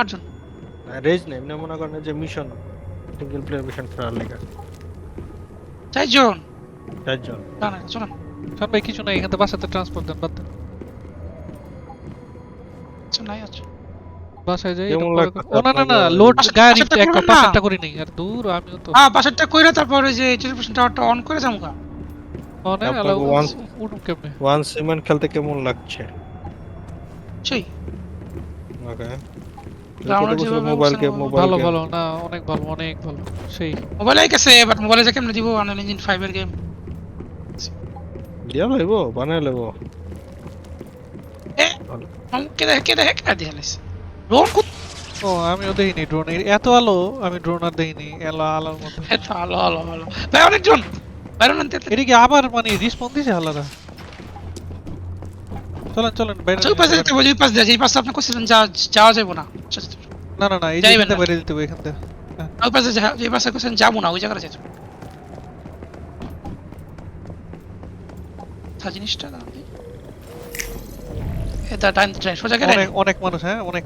আটজন রেজ নেই। এমনি মনে করেন যে মিশন সিঙ্গেল প্লেয়ার মিশন খেলার লেগে। চারজন। চারজন। না না চলেন। শোন ভাই কিছু নাই এখান থেকে বাসাতে ট্রান্সপোর্ট দেন বাদ দেন। আচ্ছা নাই আচ্ছা। বাসায় যাই ও না না না লোড গাড়ি একটা পাশেরটা করি নাই। আর দূর আমিও তো হ্যাঁ কইরা তারপরে যে টেলিভিশন টাওয়ারটা অন করে যাব গা। অনে আপনাকে উঠুম কেমনে? ওয়ান সিমেন্ট খেলতে কেমন লাগছে? সেই। ওকে মোবাইল কে অবস্থা মোবাইল ভালো ভালো না অনেক ভালো অনেক ভালো সেই। মোবাইলে গেছে বাট মোবাইলে যে কেমনে দিব? আনলাইন ইঞ্জিন 5 এর গেম দিয়া লইবো বানাই লইবো। এ কে দেখে কে দেখে কে দিয়ে লাইছে? রোল কুত ও আমিও দেখিনি ড্রোন এত আলো আমি ড্রোন আর দেখিনি এলো আলোর মধ্যে। এত আলো আলো আলো। ভাই অনেকজন বাইরে নানতে এদিকে আবার মানে রিসপন্স দিছে আলাদা। চলেন চলেন বাইরে আচ্ছা পাশে যেতে হবে পাশে দিয়ে পাশে আপনি কইছিলেন যা যাওয়া যাবে না। না না না এই না। বাইরে দিতে হবে এখান থেকে। ওই পাশে যে পাশে কইছেন যাব না ওই জায়গাটা যেতে হবে। আচ্ছা, জিনিসটা এটা সোজা গেলে অনেক অনেক মানুষ হ্যাঁ অনেক।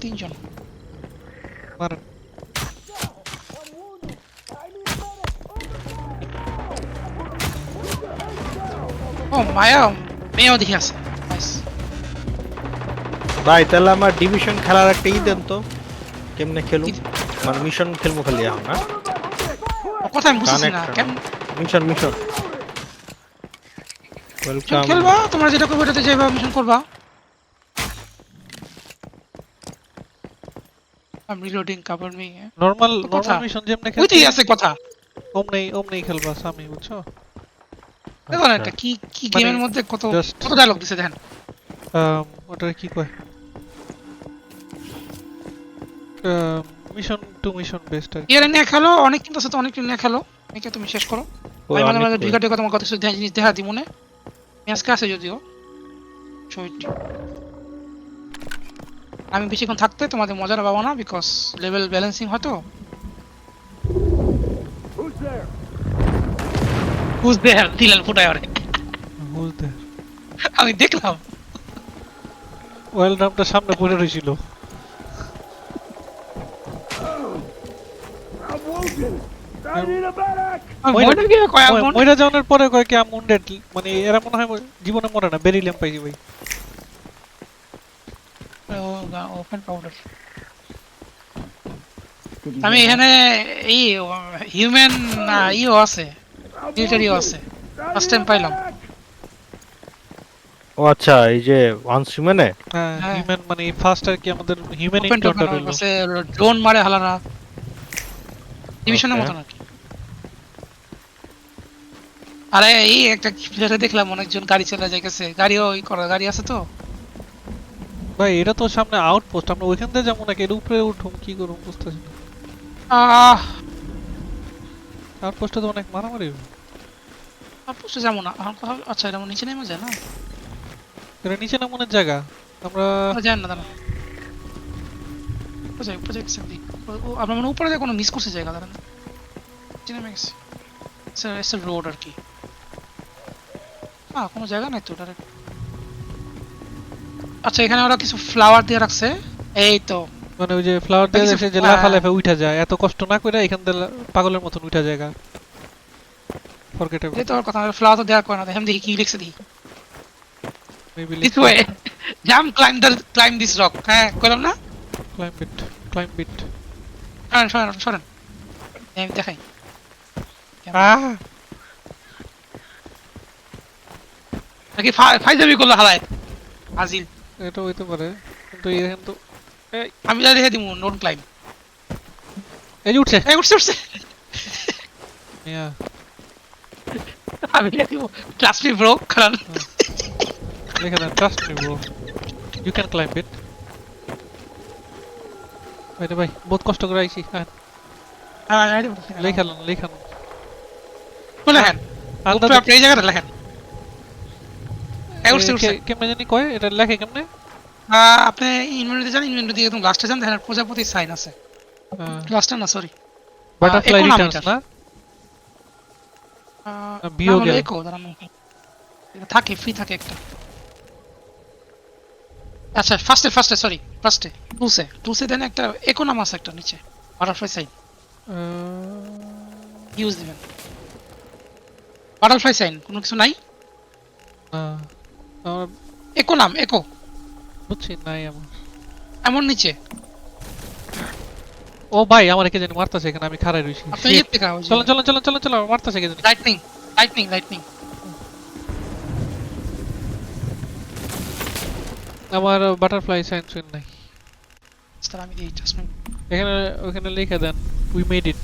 তিনজন। মারেন। ও মায়া মেয়েও দেখে আছে ভাই তাহলে আমার ডিভিশন খেলার একটা ই দেন তো। কেমনে খেলুম? কি? মানে মিশন খেলব খালি এখন না? কথা আমি বুঝতেছি না কেন মিশন মিশন ওয়েলকাম খেলবা? তোমরা যেটা করবে ওটাতে যেভাবে মিশন করবা। I'm reloading cover me eh? Normal normal mission যেমনে খেলতে ওইটাই আছে কথা। ওম নেই ওম নেই খেলবা সামি বুঝছ? দেখো না এটা কি কি মানে গেমের মধ্যে কত কত ডায়লগ দিছে দেখেন। ওটা কি কয়? মিশন টু মিশন বেস্ট আর এর নিয়ে খেলো অনেক কিন্তু আছে তো অনেক নিয়ে খেলো। একে তুমি শেষ করো। আমি মাঝে মাঝে দুই ঘণ্টা তোমার কথা শুধু জিনিস দেখা দিই মনে আজকে আছে যদিও। ছয়টি আমি বেশিক্ষণ থাকতে তোমাদের মজার পাবো না বিকজ লেভেল ব্যালেন্সিং হয়তো ফুটায় ওরে? আমি দেখলাম। ওয়েল নামটা সামনে পড়ে মনে মনে- মইরা যাওয়ার পরে কয় কি আম উন্ডেড মানে এরা মনে হয় জীবনে মরে না বেরিলাম পাইছি ভাই। ওপেন পাউডার আমি এখানে এই হিউম্যান ইও আছে। মিলিটারিও আছে। ফার্স্ট টাইম পাইলাম। ও আচ্ছা এই যে ওয়ান সিমেনে হ্যাঁ হ্যাঁ। হিউম্যান মানে ফার্স্ট আর কি আমাদের হিউম্যান এনকাউন্টার হলো। আছে ড্রোন মারে হালারা। ডিভিশনের. মতন আর এই একটা প্লেয়ারে দেখলাম অনেকজন গাড়ি চালা যাইতেছে। গাড়িও ই করা গাড়ি আছে তো। ভাই এটা তো সামনে আউটপোস্ট আমরা ওইখান থেকে যাব নাকি? এর উপরে উঠুম কি করুম বুঝতেছি আহ! আউটপোস্টে তো অনেক মারামারি যাব না। আচ্ছা এটা নিচে নেমে যায় না? এটা নিচে নামনের জায়গা। আমরা যাই না উপরে। ও- ও- আমরা মানে উপরে যায় কোনো মিস করছে জায়গা দাঁড়ান। গেছে। ইটস রোড আর কি। হ্যাঁ কোনো জায়গা নাই তো ডাইরেক্ট আচ্ছা এখানে ওরা কিছু ফ্লাওয়ার দিয়ে রাখছে। এই তো। মানে ওই যে ফ্লাওয়ার দিয়ে দেখছে যে হ্যাঁ। লাফা লাফা উঠা যায়। এত কষ্ট না করে এখান থেকে পাগলের মতন উঠা জায়গা। ফরগেটেবল এই তো ওর কথা ফ্লাওয়ার তো দেওয়ার করে না দেখেন দেখি কি লিখছে দেখি। Maybe this way jump climb the climb this rock হ্যাঁ কইলাম না? ক্লাইম বিট ক্লাইম বিট সরেন সরেন সরেন। আমি দেখাই। নাকি ফাইজাবি করল হালায়? আজিল। এটা হইতে পারে কিন্তু এখান তো আমি যা দেখে দিব নোট ক্লাইম এই উঠছে। এই উঠছে উঠছে. আমি লিখে ট্রাস্ট মি ব্রো কারণ লেখা then trust me bro you can climb it ভাই ভাই বহুত কষ্ট করে আইছি হ্যাঁ লেখান লেখান লেখেন আলাদা আপনি এই জায়গাটা লেখেন। এই উঠছে উঠছে। কেমনে জানি কয় এটা লেখে কেমনে? আপনি ইনভেন্টরিতে যান ইনভেন্টরি দিয়ে একদম লাস্টে যান দেখেন প্রজাপতি সাইন আছে। লাস্টে না সরি বাটারফ্লাই রিটার্নস না? বিয়োগে। একো দাঁড়ানো থাকে ফ্রি থাকে একটা। আচ্ছা ফার্স্টে ফার্স্টে সরি ফার্স্টে টুলসে টুলসে দেন একটা একো নাম আছে একটা নিচে বাটারফ্লাই সাইন ইউজ দিবেন। বাটারফ্লাই সাইন কোনো কিছু নাই? একো নাম একো বুঝছি নাই আমার। এমন নিচে। ও ভাই আমার কে জানি মারতাছে এখানে আমি খাড়াই রইছি। চলো চলো চলো চলো চলো মারতাছে কে জানি লাইটনিং লাইটনিং লাইটনিং আমার বাটারফ্লাই সাইন সুইন নাই। স্যার আমি এই জাস্ট এখানে ওখানে লিখে দেন উই মেড ইট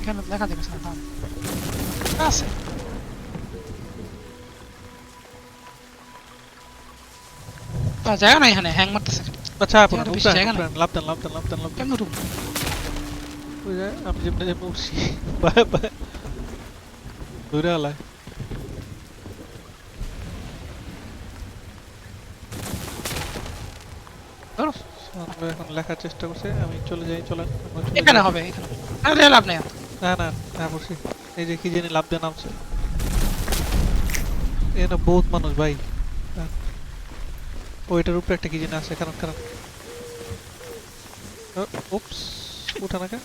এখানে লেখা দেবে স্যার নাম আছে জায়গা নাই এখানে হ্যাং আচ্ছা। উপরে লাভ দেন লাভ দেন লাভ দেন লাভ দেন কেমন রুম ওই যে আমি যেমনি যেমনি উঠছি বাই বাই দূরে আলায় এখন লেখার চেষ্টা করছি আমি চলে যাই চলেন চলে এখানে হবে এখানে লাভ নেই না না না বসি এই যে কি জানি লাভ দেন নামছে এখানে বহুত মানুষ ভাই। ওইটার উপরে একটা কি জানি আছে কারণ কারণ। উপস উঠা না কেন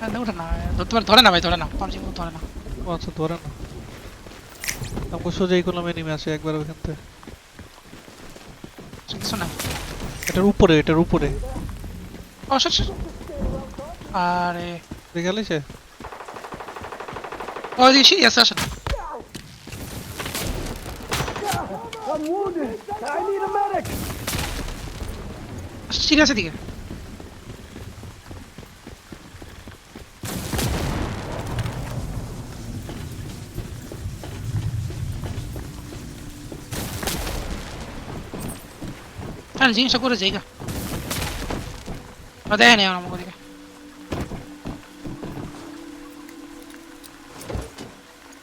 হ্যাঁ, না, ওঠে না পারে ধরে না ভাই ধরে না পাবজি ধরে না। ও আচ্ছা ধরে না। আমাকে সোজাই কোনো এনিমি আছে একবার ওইখান থেকে। কিছু না। এটার উপরে এটার উপরে। ও সর সর। আরে। দেখে গেলে সে? ও দিয়েছি আছে আসেন I'm ঠিক আছে দিকে হ্যাঁ জিনিসটা করে যাই গা দেখে নেই আমার আমাকে দিকে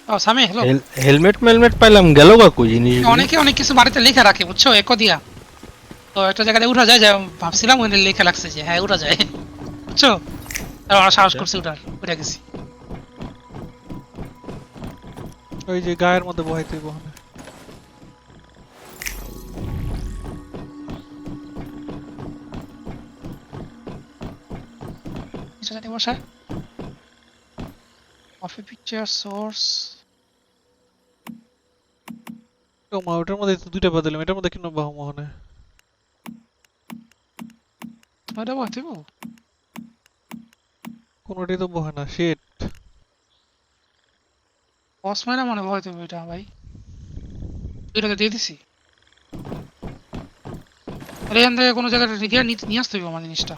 ও সামে হ্যালো হেলমেট মেলমেট পাইলাম গেল কাকু জিনিস অনেকে অনেক কিছু বাড়িতে লেখা রাখে বুঝছ একো দিয়া তো একটা জায়গায় উঠা যায় যে ভাবছিলাম ওখানে লেখা লাগছে যে হ্যাঁ উঠা যায়। বুঝছ? তারপর সাহস করছি উঠার উঠে গেছি। ওই যে গায়ের মধ্যে বহাইতে বহানে। জানি বসা। কফি পিকচার সোর্স ও মা ওটার মধ্যে দুইটা বদলাম এটার মধ্যে কেন বাহু মোহনে ওটা বলতে কোনোটাই তো বহে না শেট বস মানে মনে ভয় তুমি এটা ভাই। দুইটাকে দিয়ে দিছি। আরে এখান থেকে কোনো জায়গায় রেখে নিয়ে আসতে হবে আমার জিনিসটা।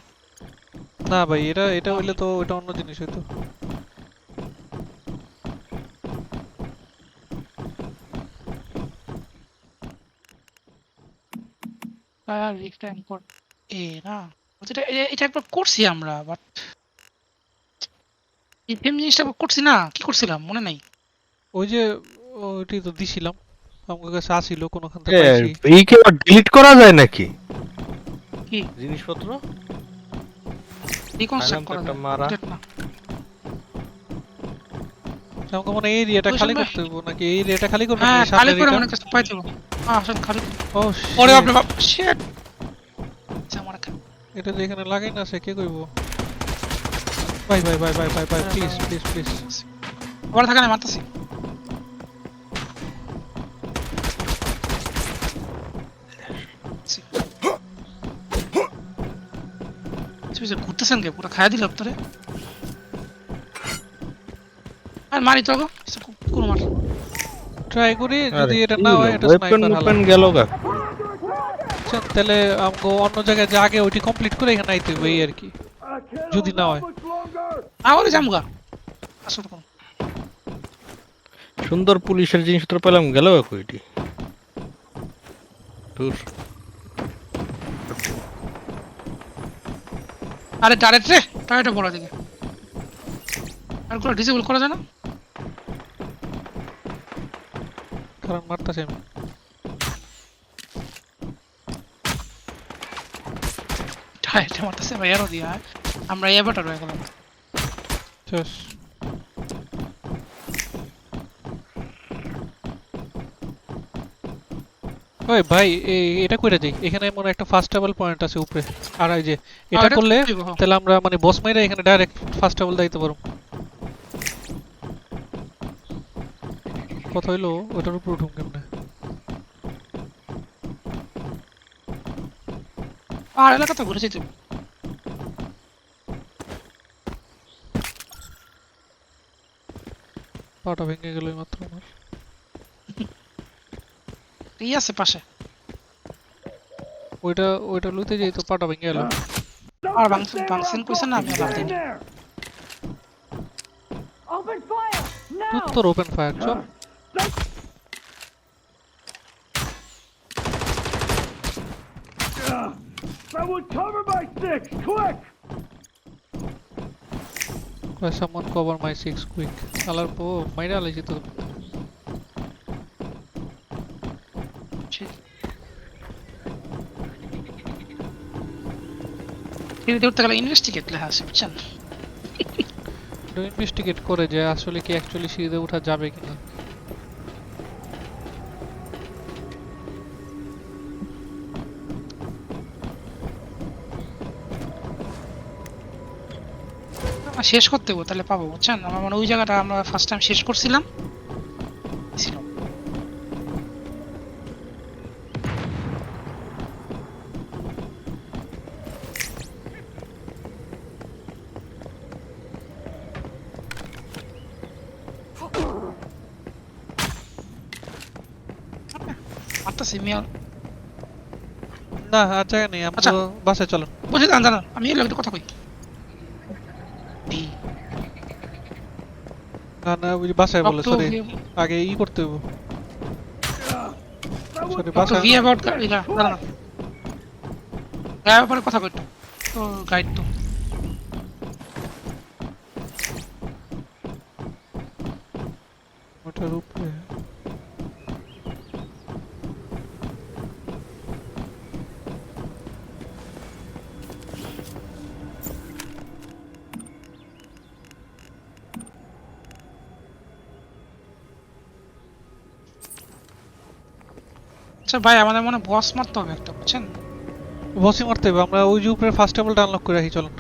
না ভাই এটা এটা হইলে তো এটা অন্য জিনিস হইতো। আর রিক্সটা ইম্পোর্ট এ না। এটা এটা একবার করছি আমরা বাট এই সেম জিনিসটা করছি না কি করছিলাম? মনে নাই। ওই যে ওইটাই তো দিছিলাম আমার কাছে আসিল কোনোখান থেকে পাইছি। এই কি আবার ডিলিট করা যায় নাকি? কি? জিনিসপত্র? রিকনস্ট্রাক্ট করা যায়? মারা। আমাকে মনে এই এরিয়াটা খালি করতে হইব নাকি এই এরিয়াটা খালি করবে হ্যাঁ খালি করে মনে কাছে পাইতে হবে। হ্যাঁ আসলে খালি ও ওরে বাপ শিট এটা যে এখানে লাগাই না সে কে কইব? ভাই ভাই ভাই ভাই ভাই ভাই প্লিজ প্লিজ প্লিজ আবার থাকা না মারতাছি। ঘুরতেছেন কে? পুরো খাইয়া দিল তোরে আর মারি তো গো কোন মার ট্রাই করি যদি এটা না হয় এটা স্নাইপার গেল আচ্ছা তাহলে আমগো অন্য জায়গায় যে আগে ওইটি কমপ্লিট করে এখানে আইতে হবে এই আর কি। যদি না হয়। longer. জামগা! আসো সুন্দর পুলিশের জিনিসপত্র পেলাম গেল কাকু এটি? দূর। আরে ডাইরেক্ট রে ডাইরেক্ট বড় দিকে। আর কোনো ডিসেবল করা যায় না? কারণ মারতাছে আমি। ডাইরেক্ট মারতেছে ভাই আরও দিয়া আমরা এবারটা রয়ে গেলাম শেষ ওই ভাই এটা কইরা যাই এখানে মনে একটা ফার্স্ট টেবল পয়েন্ট আছে উপরে। আর এই যে এটা করলে। তাহলে আমরা মানে বস মাইরা এখানে ডাইরেক্ট ফার্স্ট টেবল দিতে পারব। কথা হইল ওটার উপর উঠুম কেমনে আর এলাকা তো ঘুরে যেতে হবে। পাটা ভেঙে গেল মাত্র আমার। এই আছে পাশে। ওইটা ওইটা লুইতে যাই তো পাটা ভেঙে গেল। আর ভাঙছেন ভাঙছেন কইছেন না আমি now. তোর ওপেন ফায়ার চল Someone cover my six, quick! Why someone cover my six quick আলার পো মাইরা আলাইছি তো ঠিক। সিঁড়িতে উঠতে ইনভেস্টিগেট লেখা আছে বুঝছেন ইনভেস্টিগেট করে যে আসলে কি অ্যাকচুয়ালি সিঁড়িতে ওঠা যাবে কিনা শেষ করতে হবে তাহলে পাবো বুঝছেন? আমার মানে ওই জায়গাটা আমরা ফার্স্ট টাইম শেষ করছিলাম। মিয়া না আর জায়গা নেই আচ্ছা। আমরা বাসায় চলো বুঝে দাঁড়ান দাঁড়ান আমি এর একটু কথা কই এই, না না ওই বাসায় বলে সরি আগে ই করতে হবে। সরি বাসায় the- এটা, দাঁড়ান গায়ের ব্যাপারে কথা কই তো গাইড তো ওটার উপরে আচ্ছা ভাই আমাদের মনে বস মারতে হবে একটা বুঝছেন? বসি মারতে হবে আমরা ওই যে উপরে ফার্স্ট টেবলটা আনলক করে রাখি চলুন।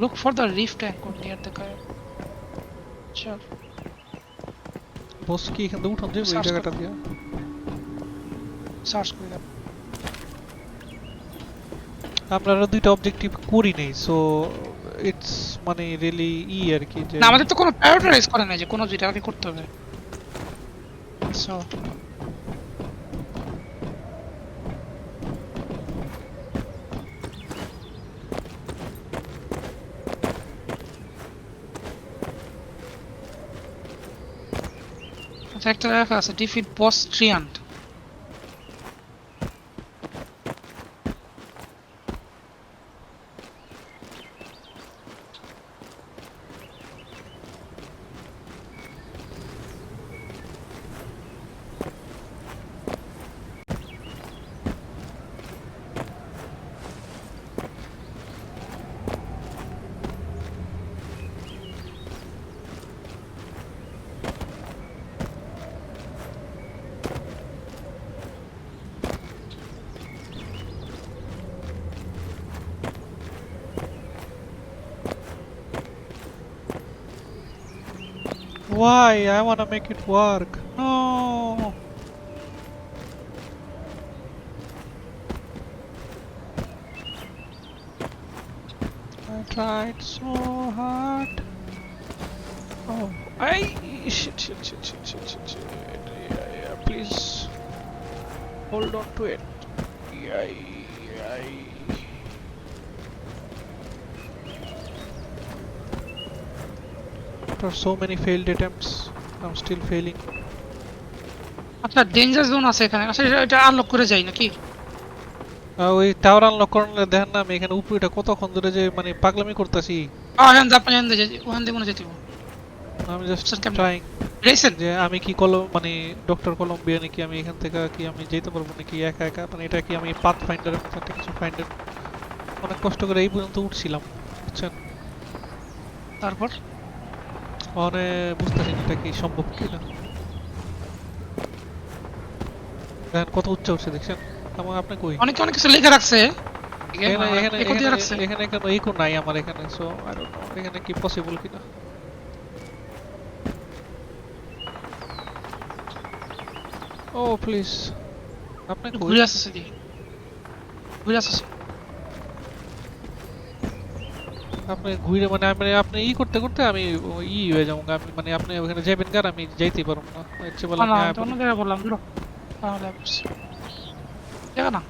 Look for the rift anchor near the গায়ে চল বস কি এখান থেকে উঠান যাবে ওই জায়গাটা করো। দিয়ে? সার্চ করে দেব আমরা আরও দুইটা অবজেক্টিভ করি নাই সো ইটস মানে রিয়েলি ই আর কি যে না আমাদের তো কোনো প্রায়োরিটাইজ করে না যে কোনো যেটা আগে করতে হবে। so... Protector F as a defeat boss 300. Why? I wanna make it work. No. I tried so hard. Oh, I shit, shit, shit, shit, shit, shit, shit. Yeah, yeah, please hold on to it. Yeah. After so many failed attempts, I'm still failing. আচ্ছা danger zone আছে এখানে। আচ্ছা এটা- unlock করে যাই নাকি? ওই tower unlock করলে দেখেন না আমি এখানে উপরে এটা কতক্ষণ ধরে যে মানে পাগলামি করতেছি। আহ হ্যাঁ আপনি জানেন যে ওখান থেকে মনে যেতে। আমি জাস্ট? ট্রাইং রেসেন যে আমি কি কলম মানে ডক্টর কলম্বিয়া নাকি আমি এখান থেকে কি আমি যেতে পারব নাকি একা একা? মানে এটা কি আমি পাথ ফাইন্ডারের মতো একটা কিছু ফাইন্ডার অনেক কষ্ট করে এই পর্যন্ত উঠছিলাম বুঝছেন? তারপর? মানে বুঝতেছি এটা কি সম্ভব কিনা। দেখেন কত উচ্চ উঠছে দেখছেন? এবং আপনি কই? অনেক অনেক কিছু লেখা রাখছে। এখানে এখানে এখানে রাখছে এখানে ইকো নাই আমার এখানে সো আই ডোন্ট নো এখানে কি পসিবল কিনা। ও প্লিজ আপনি কই? ঘুরে আসছে ঘুরে আসছে আপনি ঘুরে মানে আমি আপনি ই করতে করতে আমি ই হয়ে যাব। আমি মানে আপনি ওখানে যাবেন কার? আমি যাইতে পারব না। ইচ্ছে বলে না তো অন্য জায়গায় বললাম দূর তাহলে। দেখা না।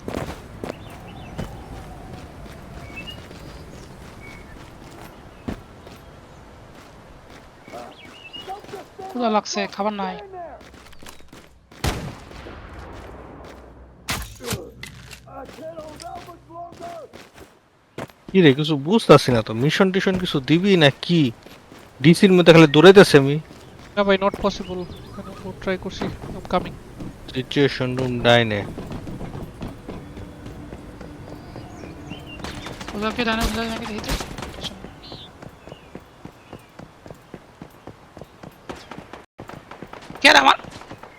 ক্ষুধা লাগছে খাবার নাই। কি রে কিছু বুঝতেছি না তো। মিশন টিশন কিছু দিবি না কি? ডিসির মধ্যে খালি দৌড়াইতেছে আমি। না ভাই নট পসিবল ট্রাই করছি কামিং সিচুয়েশন রুম ডাইনে। কে আমার?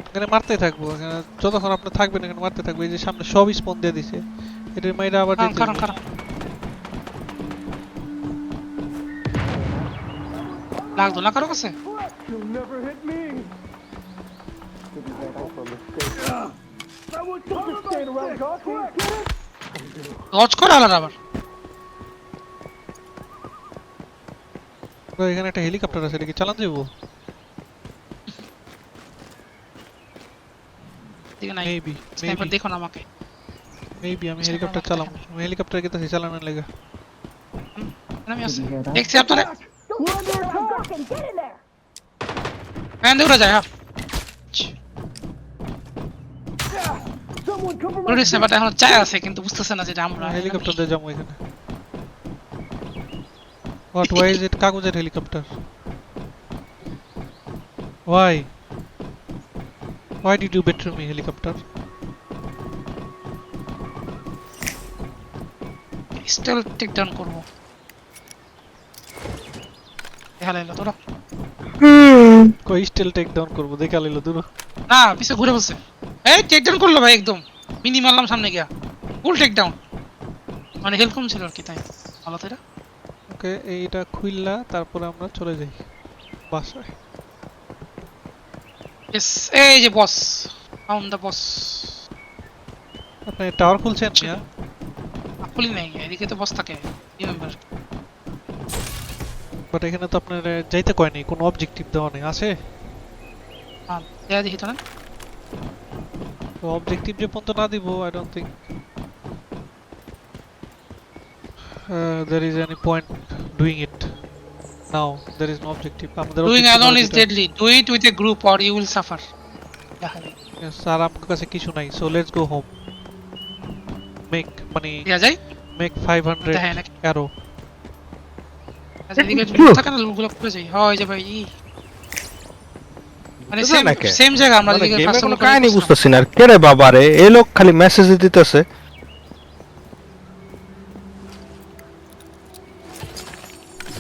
এখানে মারতে থাকব এখানে যতক্ষণ আপনি থাকবেন এখানে মারতে থাকব। এই যে সামনে সব স্পন দিয়ে দিছে। এটার মাইরা আবার লাগতো না কারও কাছে You'll never hit me. I would just stand around talking. লজ করে আলাদা আবার তো এখানে একটা হেলিকপ্টার আছে এটা কি চালান যাব দিকে নাই মেবি স্নাইপার দেখো না আমাকে মেবি আমি আচ্ছা, হেলিকপ্টার আমার চালাবো দেখা আমি হেলিকপ্টার গেতেছি চালানোর লেগে আমি আছি দেখছি আপনারে We're under attack. Get in there! হ্যাঁ দৌড়ে যায় হ্যাঁ Someone cover my ওরে স্নাইপারটা এখন চায় আছে কিন্তু বুঝতেছে না যেটা আমরা হেলিকপ্টার দিয়ে যাব এখানে। হোয়াট ওয়াই ইজ ইট কাগজের helicopter why why did you betray me helicopter steal take down করব। দেখা লাগল কই স্টিল টেক ডাউন করব দেখা লইলো দূর না পিছে ঘুরে বলছে এই টেক ডাউন করল ভাই একদম। মিনি মারলাম সামনে গিয়া। ফুল টেক ডাউন মানে কম ছিল আর কি তাই। ভালো ওকে এইটা তারপরে আমরা চলে যাই বাসায়। এই যে বস ফাউন্ড দ্য বস আপনি টাওয়ার খুলছেন মিয়া খুলি নাই এদিকে তো বস থাকে রিমেম্বার বাট এখানে তো আপনার যাইতে কয়নি কোনো অবজেক্টিভ দেওয়া নেই আছে? হ্যাঁ দেয়া দেখি তো না তো অবজেক্টিভ যে পর্যন্ত না দিব I don't think there is any point doing it now there is no objective আমাদের ইজ যেটা- deadly do it with a group or you will suffer দেখা নেই আমার কাছে কিছু নাই so let's go home make মানে যায় মেক 500 দেখা অ্যারো এদিকে থাকে না লুটগুলো করে যাই। হয় যে ভাই মানে সেম? সেম জায়গা আমরা যেদিকে গেমের কোনো কাহিনী বুঝতেছি না। আর কে রে বাবা রে? এই লোক খালি মেসেজ দিতেছে।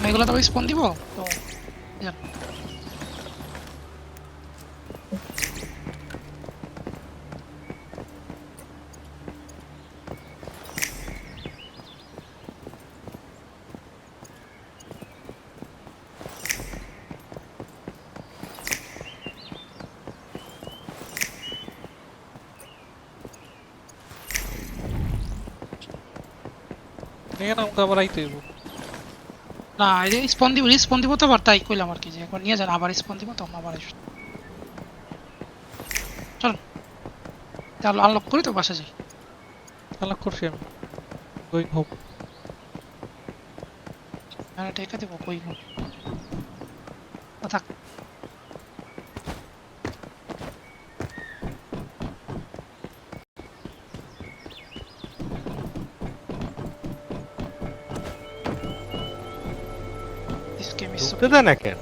এগুলো তো স্পন দিব? তো যাক। এখানে আমাকে আবার আইতে হইব। না এই যে স্পন দিব রিস্পন দিব তো আবার তাই কইলাম আর কি যে একবার নিয়ে যান আবার স্পন দিব তখন আবার আসবে। চলুন তাহলে আনলক করি তো বাসা যাই। আলাপ করছি আমি। গোয়িং হোম হ্যাঁ টেকা দেবো কই না থাক। Is দেয় না কেন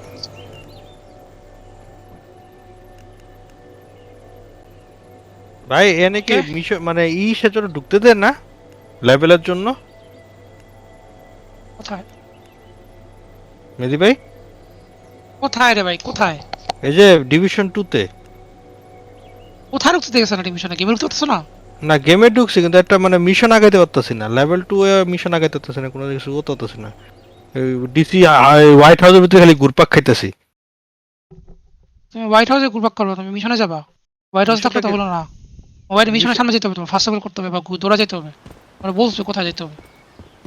ভাই এনে কি? মিশন মানে ই সেজন্য ঢুকতে দেন না? লেভেলের জন্য? কোথায়? মেদি ভাই? কোথায় রে ভাই? কোথায়? এই যে ডিভিশন টু তে। কোথায় ঢুকতে দেখেছে না মিশনে গেমে ঢুকতে পারতেছো না? না গেমে ঢুকছি কিন্তু একটা মানে মিশন আগাইতে পারতেছি না। লেভেল টু এ মিশন আগাইতে পারতেছি না কোনো কিছু করতে পারতেছি না। ডিসি হোয়াইট হাউসের ভিতরে খালি ঘুরপাক খাইতেছি। তুমি হোয়াইট হাউসে ঘুরপাক করবে তুমি মিশনে যাবা। হোয়াইট হাউস থাকলে তো বলো না। হোয়াইট মিশনের সামনে যেতে হবে তোমার ফার্স্ট করতে হবে বা দৌড়া যেতে হবে। মানে বলছো কোথায় যেতে হবে।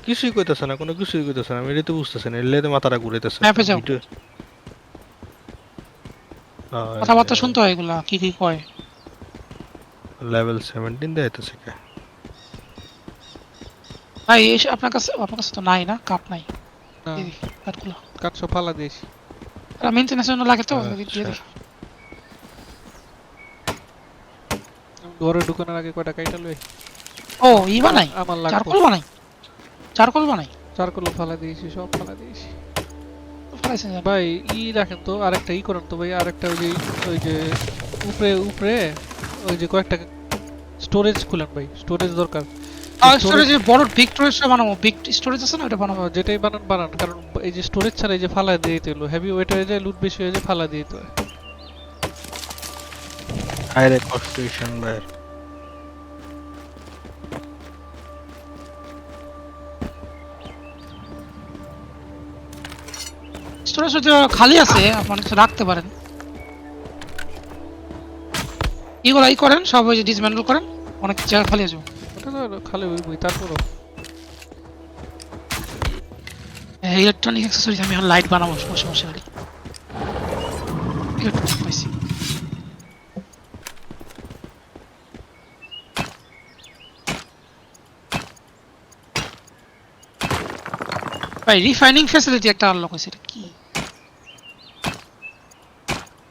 কিছুই কইতেছে না কোনো কিছুই কইতেছে না আমি এটা তো বুঝতেছি না এলে মাথাটা ঘুরাইতেছে। ম্যাপে যাও। কথাবার্তা শুনতে হয় এগুলা কি কি কয়। লেভেল সেভেন্টিন দেখাইতেছে কে? ভাই আপনার কাছে আপনার কাছে তো নাই না কাপ নাই। কাঠগুলো। কাঠ সব ফালা দিয়েছি। মেনটেন্যান্সের জন্য লাগে তো আচ্ছা। দিয়ে দিই। আমি ঘরে ঢুকানোর আগে কয়টা কাইটা লই ও ই বানাই? আমার লাগবে। চারকোল বানাই? চারকোল বানাই? চারকোলো ফালা দিয়েছি সব ফালা দিয়েছি। ফেলাইছেন ভাই ই রাখেন তো আরেকটা ই করেন তো ভাই আরেকটা ওই যে ওই যে উপরে উপরে ওই যে কয়েকটা স্টোরেজ খুলেন ভাই স্টোরেজ দরকার। স্টোরেজে বড় বিগ স্টোরেজটা বানাবো। বিগ স্টোরেজ আছে না? ওটা বানাবো। যেটাই বানান বানান। কারণ এই যে স্টোরেজ ছাড়া এই যে ফালা দিয়ে দিতে হলো। হেভি ওয়েট হয়ে যায় লুট বেশি হয়ে যায় ফালা দিয়ে দিতে হয়। কনস্টিটিউশন ভাই স্টোরেজ খালি আছে আপনি কিছু রাখতে পারেন। এগুলো ই করেন সব ওই যে ডিসম্যান্ডেল করেন অনেক জায়গা খালি আছে ইলেকট্রনিক অ্যাক্সেসরিজ আমি এখন লাইট বানাবো বসে বসে খালি পাইছি। ভাই রিফাইনিং ফ্যাসিলিটি একটা আনলক হয়েছে কি?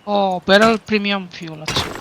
ও ব্যারেল প্রিমিয়াম ফিউল আচ্ছা।